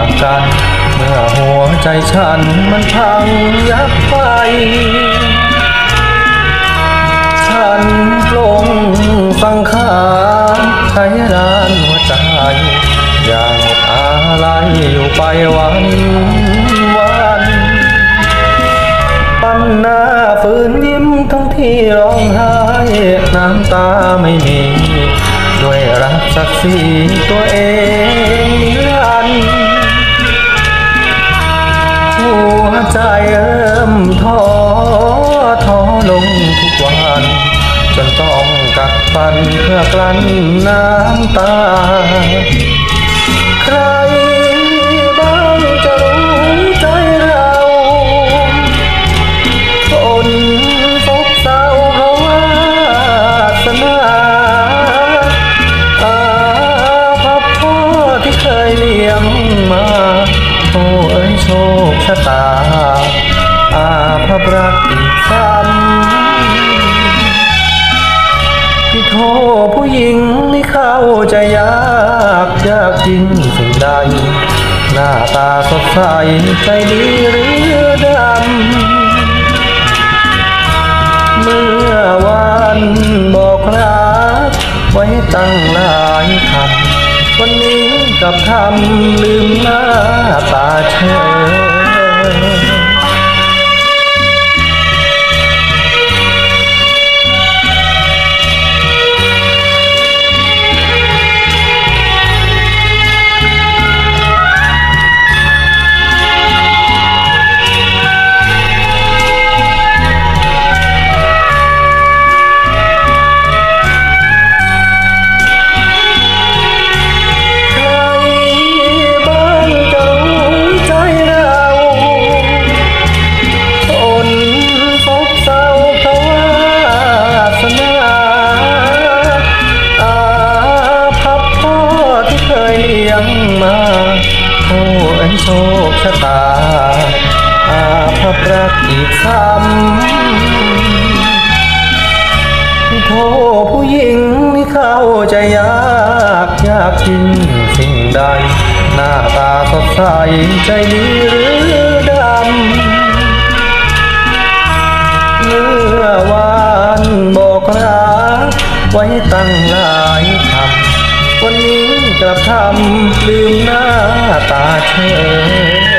างกัน เมื่อหัวใจฉันมันพังยับไป ฉันลงฟังขาวใช้รานหัวใจ อย่างอะไรอยู่ไปวันวันปั้นหน้าฝืนยิ้มทั้งที่ร้องไห้น้ำตาไม่มี ด้วยรักศักดิ์ศรีตัวเอง กัดฟันเพื่อกลั้นน้ำตา ใครบ้างจะรู้ใจเราคนซบเศร้าเพราะวาสนาอาภัพพ่อที่เคยเลี้ยงมา โอ้ยโชคชะตา อาภัพรักอีกซ้ำที่ โทษผู้หญิงไม่เข้าใจยากยากจริงสิ่งใดหน้าตาสดใสใจดีหรือดำ เมื่อวันบอกรักไว้ตั้งหลายคำวันนี้กลับทำลืมหน้าตาเชย ชะตา อาภัพรักอีกซ้ำโทษผู้หญิงไม่เข้าใจยากยากจริงสิ่งใด หน้าตาสดใสใจดีหรือดำเมื่อวานบอกรักไว้ตั้งหลายคำวันนี้กลับทำลืมหน้าตาเชย